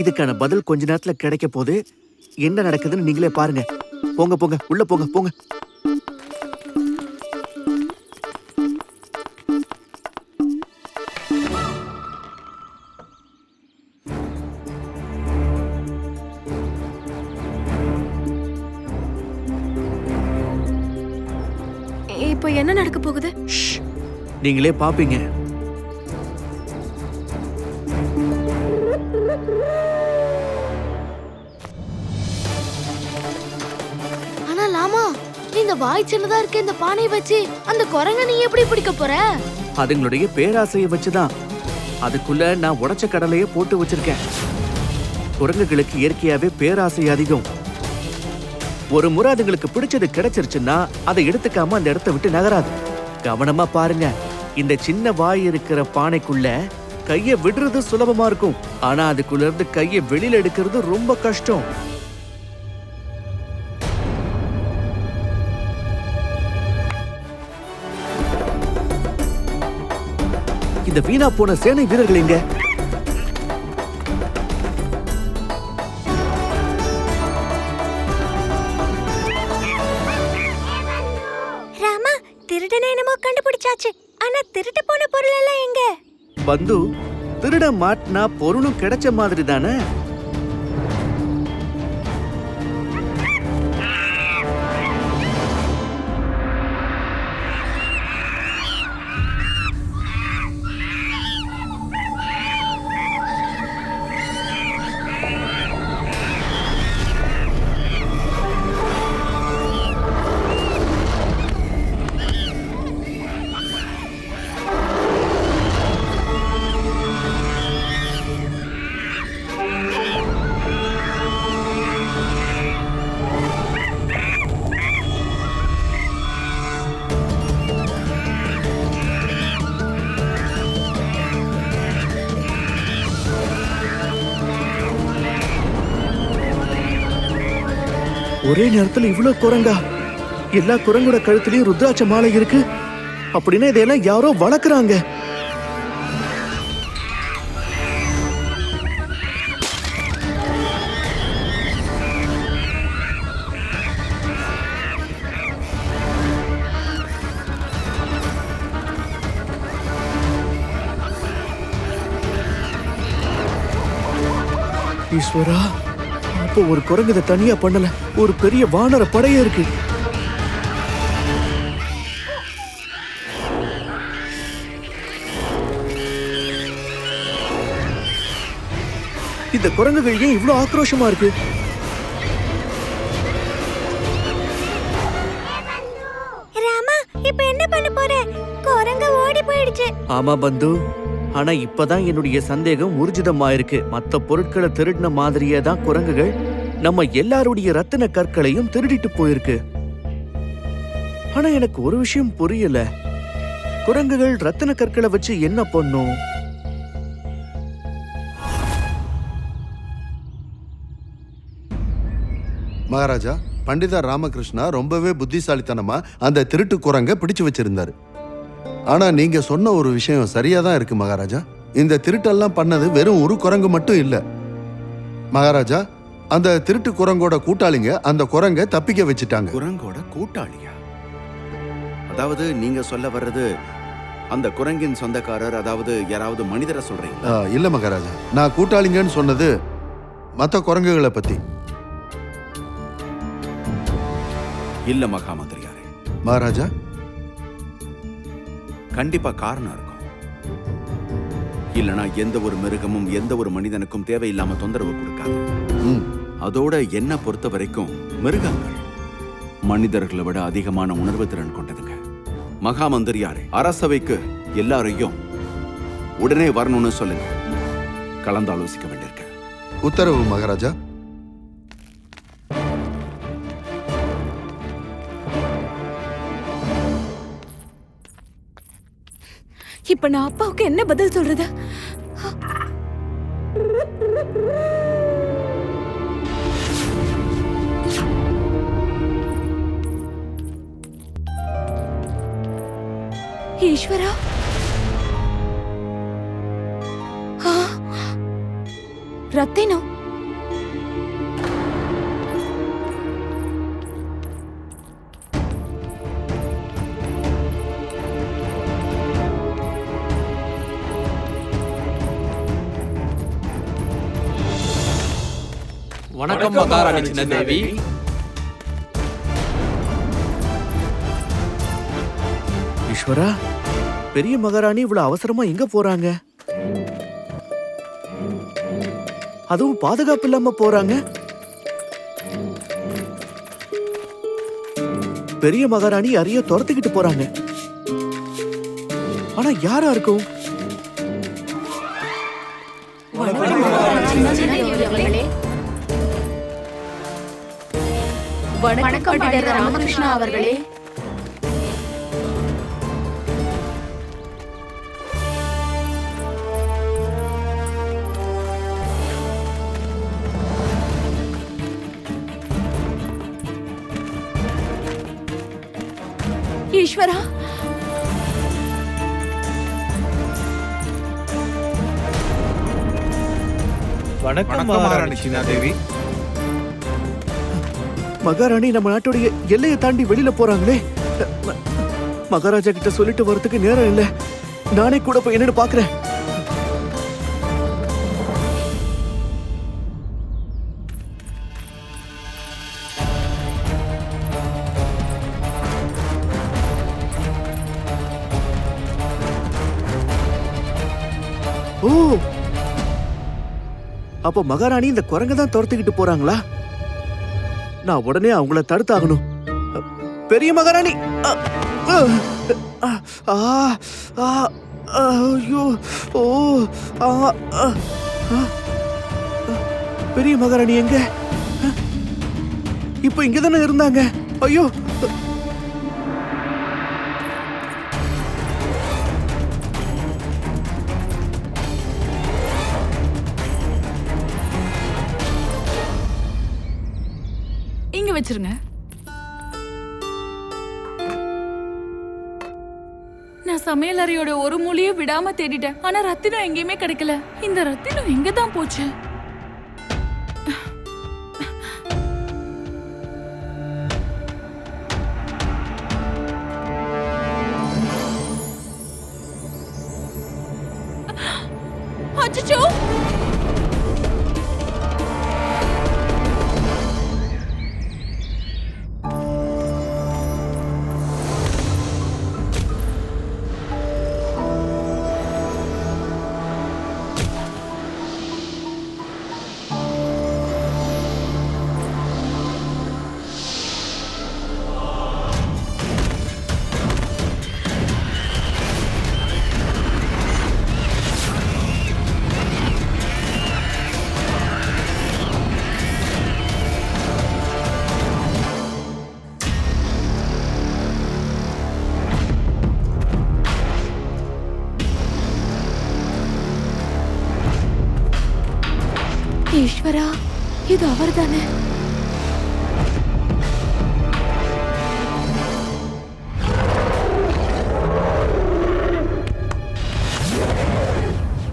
இதுக்கான பதில் கொஞ்ச நேரத்துல கிடைக்க போது என்ன நடக்குதுன்னு நீங்களே பாருங்க. போங்க போங்க. உள்ள போங்க போங்க. இப்போ என்ன நடக்க போகுது. நீங்களே பாப்பீங்க. வாய் சின்னதா இருக்க இந்த பானை வச்சு அந்த குரங்க நீ எப்படி பிடிக்க போற? அதுங்களுடைய பேராசையை வச்சுதான். அதுக்குள்ள நான் உடைச்ச கடலையே போட்டு வச்சிருக்கேன். குரங்குகளுக்கு இயற்கையாவே பேராசை அதிகம். ஒரு முறை அதுங்களுக்கு பிடிச்சது கிடைச்சிருச்சுன்னா அதை எடுத்துக்காம அந்த இடத்த விட்டு நகராது. கவனமா பாருங்க இந்த சின்ன வாய் இருக்கிற பானைக்குள்ள கைய விடுறது சுலபமா இருக்கும். ஆனா அதுக்குள்ள இருந்து கைய வெளியில எடுக்கிறது ரொம்ப கஷ்டம். இந்த வீணா போன சேனை வீரர்கள் எங்க? ராமா திருடனை என்னமோ கண்டுபிடிச்சாச்சு. ஆனா திருட்டு போன பொருள் எல்லாம் எங்க? பந்து திருட மாட்டினா பொருளும் கிடைச்ச மாதிரி தானே? ஒரே நேரத்துல இவ்வளவு குரங்கா? எல்லா குரங்கோட கழுத்துலயும் ருத்ராட்ச மாலை இருக்கு. அப்படின்னா இதெல்லாம் யாரோ வளர்க்குறாங்க. ஈஸ்வரா அப்போ ஒரு குரங்கு இதை தனியா பண்ணல. ஒரு பெரிய வானர படையே இருக்கு. இந்த குரங்குகள் ஏன் இவ்ளோ ஆக்ரோஷமா இருக்கு? ராமா இப்போ என்ன பண்ண போற? குரங்கு ஓடி போயிடுச்சு. ஆமா பந்து. ஆனா இப்பதான் என்னுடைய சந்தேகம் ஊர்ஜிதமாயிருக்கு. மத்த பொருட்களை திருடின மாதிரியே தான் குரங்குகள் நம்ம எல்லாருடைய ரத்தின கற்களையும் திருடிட்டு போயிருக்கு. ஆனா எனக்கு ஒரு விஷயம் புரியல. குரங்குகள் ரத்தின கற்களை வச்சு என்ன பண்ணும்? மகாராஜா பண்டிதா ராமகிருஷ்ணா ரொம்பவே புத்திசாலித்தனமா அந்த திருட்டு குரங்க பிடிச்சு வச்சிருந்தாரு. ஆனா நீங்க சொன்ன ஒரு விஷயம் சரியா தான் இருக்கு மகாராஜா. இந்த திருட்டெல்லாம் பண்ணது வெறும் ஒரு குரங்கு மட்டும் இல்ல. மகாராஜா அந்த திருட்டு குரங்கோட கூட்டாளிங்க அந்த குரங்க தப்பிக்க வச்சுட்டாங்க. குரங்கோட கூட்டாளியா? அதாவது நீங்க சொல்ல வர்றது அந்த குரங்கின் சொந்தக்காரர் அதாவது யாராவது மனிதரை சொல்றீங்களா? ஆ, இல்ல மகாராஜா. நான் கூட்டாளிங்கன்னு சொன்னது மத்த குரங்குகளை பத்தி. இல்ல மகாமந்திரியாரே. மகாராஜா கண்டிப்பா காரணம் இருக்கும். இல்லனா எந்த ஒரு மிருகமும் எந்த ஒரு மனிதனுக்கும் தேவையில்லாம தொந்தரவு கொடுக்காது. அதோட என்ன பொறுத்த வரைக்கும் மிருகங்கள் மனிதர்களை விட அதிகமான உணர்வு திறன் கொண்டதுங்க. மகாமந்திரியாரே அரசவைக்கு எல்லாரையும் உடனே வரணும்னு சொல்லுங்க. கலந்தாலோசிக்க வேண்டியிருக்கு. உத்தரவு மகாராஜா. இப்ப நான் அப்பாவுக்கு என்ன பதில் சொல்றது? ஈஸ்வரா? ரத்தினம்? வணக்கம் மகாராணி சின்னதேவி. ஈஸ்வரா பெரிய மகாராணி இவ்வளவு அவசரமா எங்க போறாங்க? அதுவும் பாதுகாப்பு இல்லாம போறாங்க? பெரிய மகாராணி யாரையோ துரத்துக்கிட்டு போறாங்க. ஆனா யாரா இருக்கும் வணக்கம் பண்டிதர் ராமகிருஷ்ணா அவர்களே. ஈஸ்வரா? வணக்கம் மகாராணி. சின்னதேவி மகாராணி நம்ம நாட்டுடைய எல்லையை தாண்டி வெளியில போறாங்களே. மகாராஜா கிட்ட சொல்லிட்டு வரதுக்கு நேரம் இல்ல. நானே கூட போய் என்னன்னு பாக்குறேன். ஓ. அப்போ மகாராணி இந்த குரங்க தான் துரத்துக்கிட்டு போறாங்களா? நான் உடனே அவங்கள தடுத்தாகணும். பெரிய மகாராணி ஆ, ஆ, ஆ, ஐயோ ஓ ஆ, ஆ, ஆ, பெரிய மகாராணி எங்க? இப்போ இங்க தானே இருந்தாங்க? ஐயோ இங்க வச்சிருங்க. நான் சமையல் அறையோட ஒரு மூலையும் விடாம தேடிட்டேன். ஆனா ரத்தினம் எங்கேயுமே கிடைக்கல. இந்த ரத்தினம் எங்க தான் போச்சு? அவர்தானே?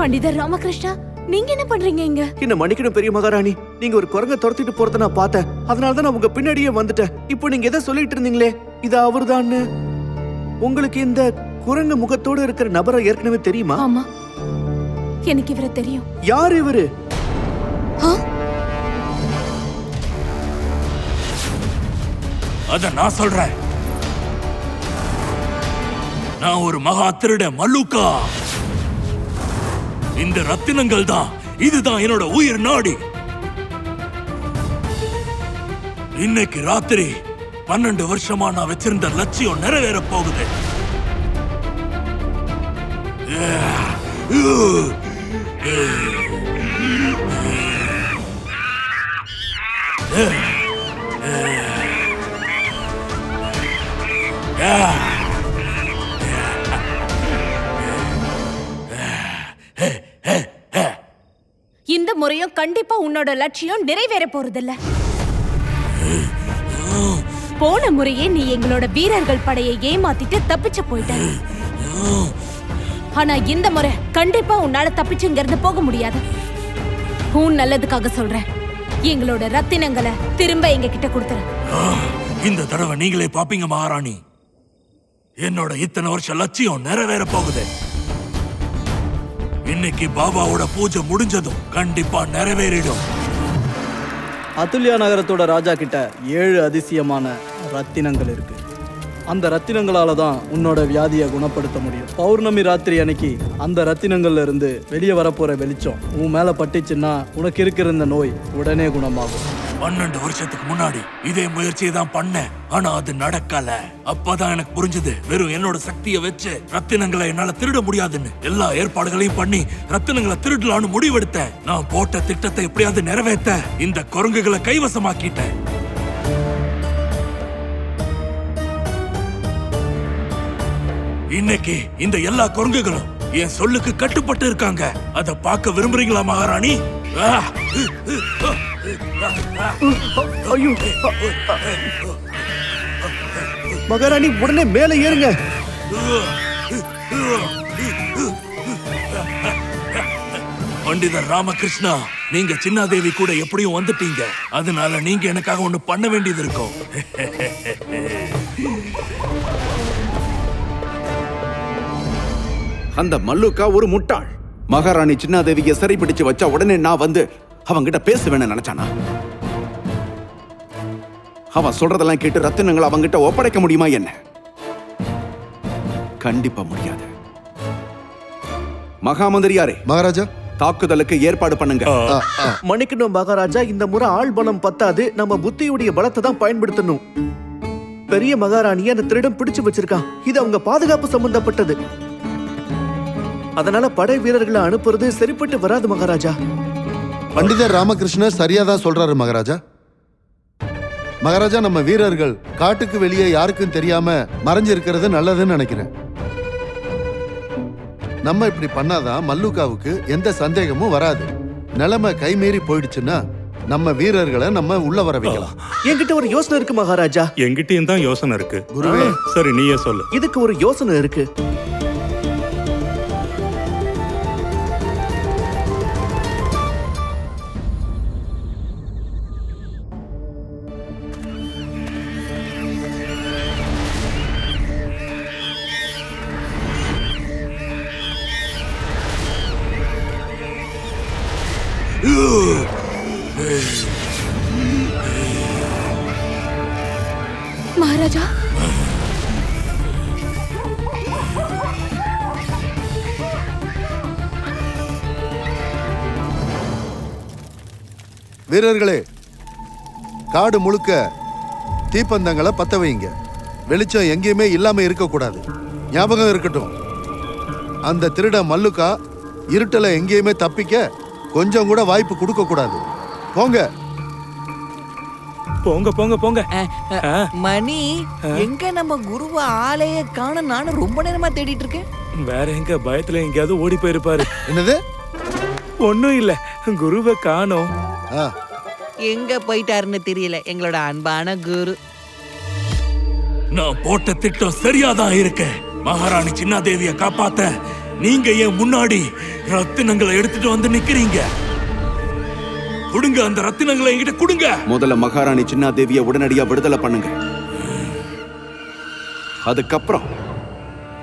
பண்டிதர் ராமகிருஷ்ணா நீங்க என்ன பண்றீங்க இங்க? என்ன மன்னிக்கணும் பெரிய மகாராணி. நீங்க ஒரு குரங்க துரத்திட்டு போறத நான் பார்த்தேன். அதனால தான் நான் உங்க பின்னாடியே வந்துட்டேன். இப்போ நீங்க எதை சொல்லிட்டு இருந்தீங்களே? இது அவர்தான்னு. உங்களுக்கு இந்த குரங்கு முகத்தோட இருக்கிற நபரை ஏற்கனவே தெரியுமா? ஆமா. எனக்கு இவரை தெரியும். யார் இவரு? அத நான் சொல்றேன். நான் ஒரு மகா திருட மல்லுக்கா. இந்த ரத்தினங்கள் தான் இதுதான் என்னோட உயிர் நாடி. இன்னைக்கு ராத்திரி பன்னெண்டு வருஷமா நான் வச்சிருந்த லட்சியம் நிறைவேற போகுது. இந்த முறையும் கண்டிப்பா உன்னோட லட்சியம் நிறைவேற போறதில்ல. போன முறையே நீ எங்களோட வீரர்கள் படையை ஏமாத்திட்டு தப்பிச்சு போயிட்ட. ஆனா இந்த முறை கண்டிப்பா உன்னால தப்பிச்சு இங்க இருந்து போக முடியாது. உன் நல்லதுக்காக சொல்றேன். எங்களோட ரத்தினங்களை திரும்ப எங்க கிட்ட கொடுத்துரு இந்த தடவை நீங்களே பாப்பீங்க மகாராணி. என்னோட இத்தனை வருஷம் லட்சியம் நிறைவேற போகுது. இன்னைக்கு பாபாவோட பூஜை முடிஞ்சதும் கண்டிப்பா நிறைவேறிடும். அதுல்யா நகரத்தோட ராஜா கிட்ட ஏழு அதிசயமான ரத்தினங்கள் இருக்கு. அந்த ரத்தினங்களால தான் உன்னோட வியாதியை குணப்படுத்த முடியும். பௌர்ணமி ராத்திரி அன்னைக்கு அந்த ரத்தினங்கள்ல இருந்து வெளியே வரப்போற வெளிச்சம் உன் மேல பட்டுச்சுன்னா உனக்கு இருக்கிற இந்த நோய் உடனே குணமாகும். பன்னெண்டு வருஷத்துக்கு முன்னாடி இதே முயற்சியை தான் பண்ணேன். ஆனா அது நடக்கல. அப்பதான் எனக்கு புரிஞ்சது வெறும் என்னோட சக்தியை வச்சு ரத்தினங்களை என்னால திருட முடியாதுன்னு எல்லா ஏற்பாடுகளையும் பண்ணி ரத்தினங்களை திருடலான்னு முடிவெடுத்தேன். நான் போட்ட திட்டத்தை எப்படியாவது நிறைவேற்ற இந்த குரங்குகளை கைவசமாக்கிட்டேன். இன்னைக்கு இந்த எல்லா குரங்குகளும் என் சொல்லுக்கு கட்டுப்பட்டு இருக்காங்க. அத பார்க்க விரும்புறீங்களா மகாராணி? மகாராணி உடனே மேலே ஏறுங்க. பண்டிதர் ராமகிருஷ்ணா நீங்க சின்னாதேவி கூட எப்படியும் வந்துட்டீங்க. அதனால நீங்க எனக்காக ஒண்ணு பண்ண வேண்டியது இருக்கும். அந்த மல்லுக்கா ஒரு முட்டாள். மகாராணி சின்னாதேவியை சரி பிடிச்சு வச்சா உடனே நான் வந்து அவங்கிட்ட பேசுவேன்னு நினைச்சானா? அவன் சொல்றதெல்லாம் கேட்டு ரத்தினங்களை அவங்கிட்ட ஒப்படைக்க முடியுமா என்ன? கண்டிப்பா முடியாது. மகாமந்திரியாரே மகாராஜா. தாக்குதலுக்கு ஏற்பாடு பண்ணுங்க. மன்னிக்கணும் மகாராஜா இந்த முறை ஆள் பலம் பத்தாது. நம்ம புத்தியுடைய பலத்தை தான் பயன்படுத்தணும். பெரிய மகாராணியை அந்த திருடன் பிடிச்சு வச்சிருக்கான். இது அவங்க பாதுகாப்பு சம்பந்தப்பட்டது. அதனால படை வீரர்களை அனுப்புறது சரிப்பட்டு வராது மகாராஜா. பண்டிதர் ராமகிருஷ்ணர் சரியா தான் சொல்றாரு மகாராஜா. மகாராஜா நம்ம வீரர்கள் காட்டுக்கு வெளியே யாருக்கும் தெரியாம மறைஞ்சிருக்கிறது நல்லதுன்னு நினைக்கிறேன். நம்ம இப்படி பண்ணாதான் மல்லுகாவுக்கு எந்த சந்தேகமும் வராது. நிலைமை கைமீறி போயிடுச்சுன்னா நம்ம வீரர்களை நம்ம உள்ள வர வைக்கலாம். என்கிட்ட ஒரு யோசனை இருக்கு மகாராஜா. எங்கிட்டயும் தான் யோசனை இருக்கு. குருவே. சரி நீயே சொல்லு. இதுக்கு ஒரு யோசனை இருக்கு. வீரர்களே காடு முழுக்க தீப்பந்தங்களை பத்த வைங்க வெளிச்சம் எங்கேயுமே இல்லாம இருக்கக்கூடாது. ஞாபகம் இருக்கட்டும். அந்த திருட மல்லுக்கா இருட்டல எங்கேயுமே தப்பிக்க கொஞ்சம் கூட வாய்ப்பு கொடுக்க கூடாது போங்க போங்க போங்க. போங்க மணி எங்க நம்ம குருவ ஆளைய காண நானும் ரொம்ப நேரமா தேடிட்டு இருக்கேன். வேற எங்க பயத்துல எங்கேயாவது ஓடி போயிருப்பாரு. என்னது? ஒண்ணும் இல்ல. குருவை காணோம். எங்க போயிட்டாருன்னு தெரியல. எங்களோட அன்பான குரு. நான் போட்ட திட்டம் சரியாதான் இருக்கு. மகாராணி சின்னாதேவிய காப்பாத்த நீங்க என் முன்னாடி ரத்தினங்களை எடுத்துட்டு வந்து நிக்கிறீங்க? கொடுங்க அந்த ரத்தினங்களை என்கிட்ட கொடுங்க. முதல்ல மகாராணி சின்னாதேவியை உடனடியா விடுதலை பண்ணுங்க. அதுக்கப்புறம்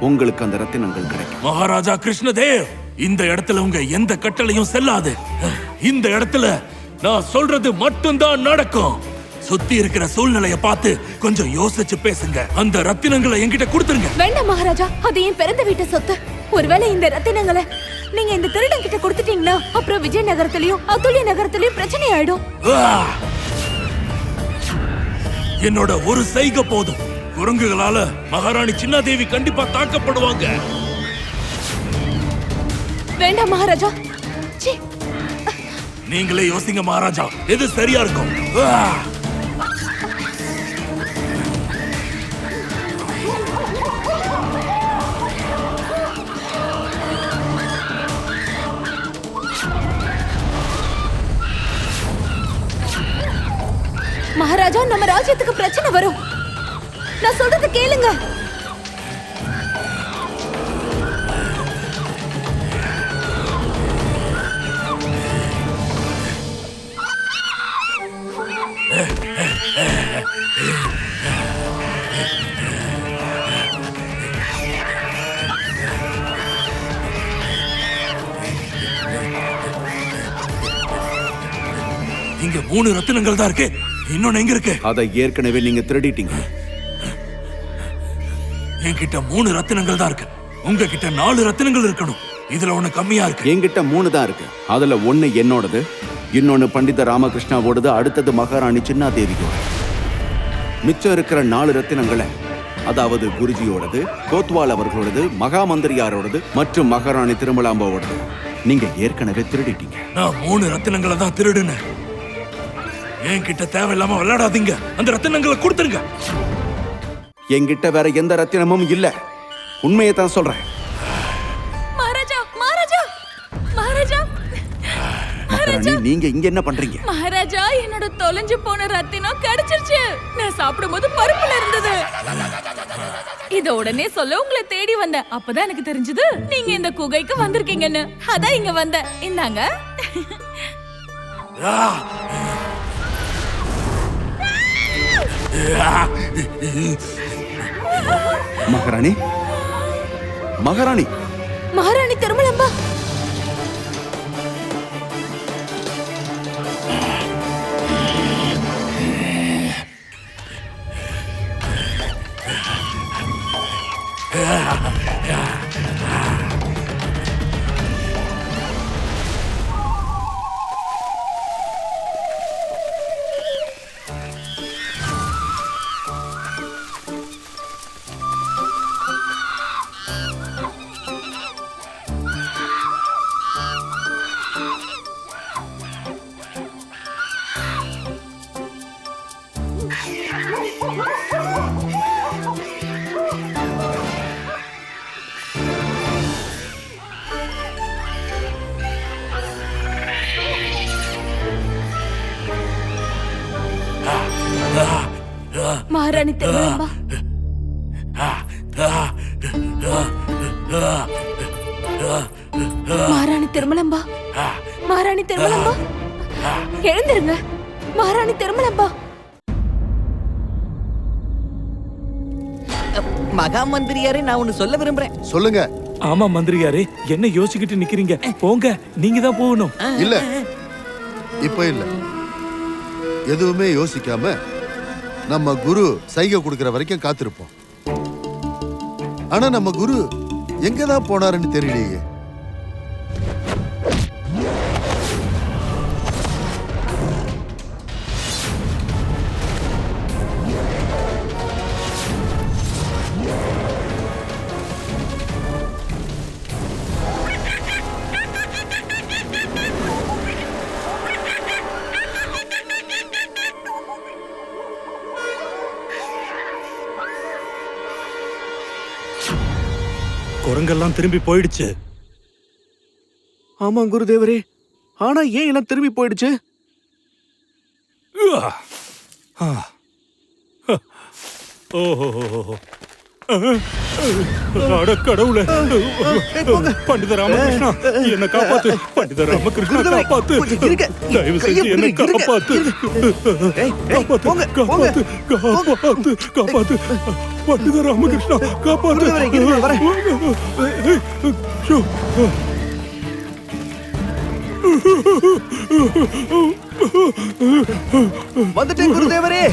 உங்களுக்கு அந்த ரத்தினங்கள் கிடைக்கும். மகாராஜா கிருஷ்ணதேவ் இந்த இடத்துல உங்க எந்த கட்டளையும் செல்லாது. இந்த இடத்துல நான் சொல்றது மட்டும்தான் நடக்கும். சுத்தி இருக்கிற சூழ்நிலைய பார்த்து கொஞ்சம் யோசிச்சு பேசுங்க. அந்த ரத்தினங்களை என்கிட்ட கொடுத்துருங்க. வேண்டாம் மகாராஜா அது என் பிறந்த வீட்டு சொத்து. ஒருவேளை இந்த ரத்தினங்களை நீங்க இந்த திருடன் கிட்ட கொடுத்துட்டீங்கன்னா அப்புறம் விஜய் நகரத்திலயும் அதுல்ய நகரத்திலயும் பிரச்சனை ஆயிடும்! என்னோட ஒரு செய்கை போதும். குரங்குகளால மகாராணி சின்னாதேவி கண்டிப்பா தாக்கப்படுவாங்க. வேண்டாம் மகாராஜா நீங்களே யோசிங்க மகாராஜா. எது சரியா இருக்கும்? மகாராஜா நம்ம ராஜ்யத்துக்கு பிரச்சனை வரும். நான் சொல்றது கேளுங்க. மூணு ரத்தினங்கள் தான் இருக்கு. இன்னொன்னு எங்க இருக்கு? அதை ஏற்கனவே நீங்க திருடிட்டீங்க. என்கிட்ட மூணு ரத்தினங்கள் தான் இருக்கு. உங்ககிட்ட நாலு ரத்தினங்கள் இருக்கணும். இதுல ஒண்ணு கம்மியா இருக்கு. என்கிட்ட மூணு தான் இருக்கு. அதுல ஒண்ணு என்னோடது. இன்னொன்னு பண்டித ராமகிருஷ்ணாவோடது அடுத்தது மகாராணி சின்னாதேவியோட மிச்சம் இருக்கிற நாலு ரத்தினங்களை அதாவது குருஜியோடது கோத்வால் அவர்களோடது மகா மந்திரியாரோடது மற்றும் மகாராணி திருமலாம்பாவோடது நீங்க ஏற்கனவே திருடிட்டீங்க. நான் மூணு ரத்தினங்களை தான் திருடுனேன். என்கிட்ட தேவையில்லாம விளையாடாதீங்க. அந்த ரத்தினங்களை கொடுத்துருங்க. என்கிட்ட வேற எந்த ரத்தினமும் இல்ல. உண்மையை தான் சொல்றேன். மகாராஜா மகாராஜா மகாராஜா மகாராணி நீங்க இங்க என்ன பண்றீங்க? மகாராஜா என்னோட தொலைஞ்சு போன ரத்தினம் கிடைச்சிருச்சு. நான் சாப்பிடும்போது பருப்புல இருந்தது. இத உடனே சொல்ல உங்களை தேடி வந்தேன். அப்பதான் எனக்கு தெரிஞ்சது நீங்க இந்த குகைக்கு வந்திருக்கீங்கன்னு. அதான் இங்க வந்தேன். இந்தாங்க. ஆ! மகாராணி மகாராணி மகாராணி திருமலம்பா மகாராணி திருமலம்பா. எழுந்திருங்க. மகாராணி திருமலம்பா. மகா மந்திரியாரே நான் ஒன்னு சொல்ல விரும்புறேன். சொல்லுங்க. ஆமா மந்திரியாரே என்ன யோசிச்சுக்கிட்டு நிக்கிறீங்க? போங்க நீங்க தான் போகணும். இல்ல. இப்ப இல்ல. எதுவுமே யோசிக்காம நம்ம குரு சைகை கொடுக்கிற வரைக்கும் காத்திருப்போம். ஆனா நம்ம குரு எங்க தான் போனாருன்னு தெரியலையே. குரங்கெல்லாம் திரும்பி போயிடுச்சு. ஆமா குருதேவரே. ஆனா ஏன் எல்லாம் திரும்பி போயிடுச்சு? உவா. அட கடவுளே. பண்டித ராமகிருஷ்ணா என்ன காப்பாத்து. பண்டித ராமகிருஷ்ணா காப்பாத்து. தயவு செஞ்சு என்ன காப்பாத்து. காப்பாத்து. காப்பாத்து காப்பாத்து காப்பாத்து. பண்டித ராமகிருஷ்ணா காப்பாத்து. வந்துட்டேன் குருதேவரே.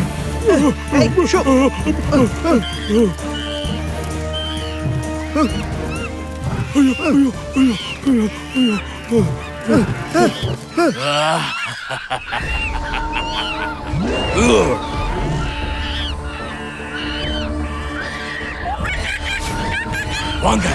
வாங்க.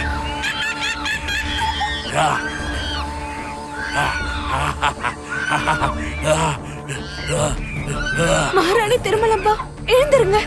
மகாராணி திருமலம்பா எழுந்திருங்க.